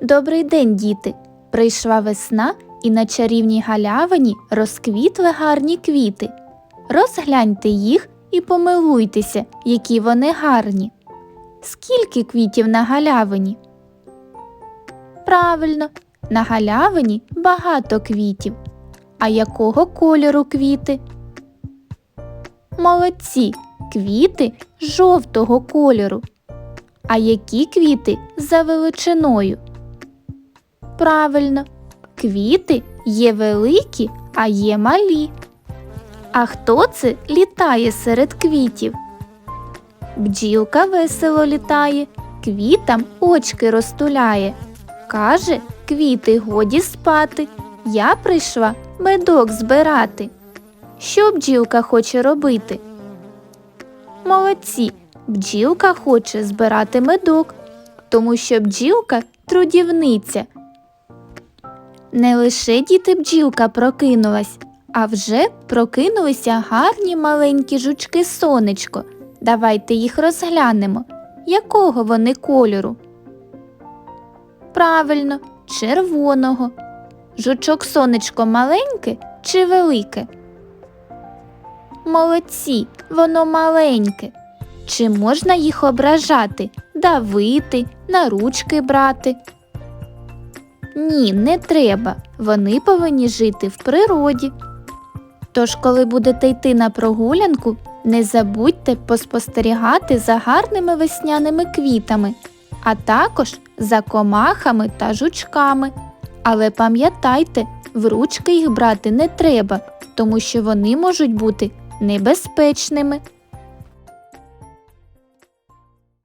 Добрий день, діти! Прийшла весна, і на чарівній галявині розквітли гарні квіти. Розгляньте їх і помилуйтеся, які вони гарні. Скільки квітів на галявині? Правильно, на галявині багато квітів. А якого кольору квіти? Молодці, квіти жовтого кольору. А які квіти за величиною? Правильно, квіти є великі, а є малі. А хто це літає серед квітів? Бджілка весело літає, квітам очки розтуляє. Каже, квіти годі спати. Я прийшла медок збирати. Що бджілка хоче робити? Молодці, бджілка хоче збирати медок, тому що бджілка трудівниця. Не лише діти бджілка прокинулась, а вже прокинулися гарні маленькі жучки сонечко. Давайте їх розглянемо. Якого вони кольору? Правильно, червоного. Жучок сонечко маленьке чи велике? Молодці, воно маленьке. Чи можна їх ображати, давити, на ручки брати? Ні, не треба. Вони повинні жити в природі. Тож, коли будете йти на прогулянку, не забудьте поспостерігати за гарними весняними квітами, а також за комахами та жучками. Але пам'ятайте, в ручки їх брати не треба, тому що вони можуть бути небезпечними.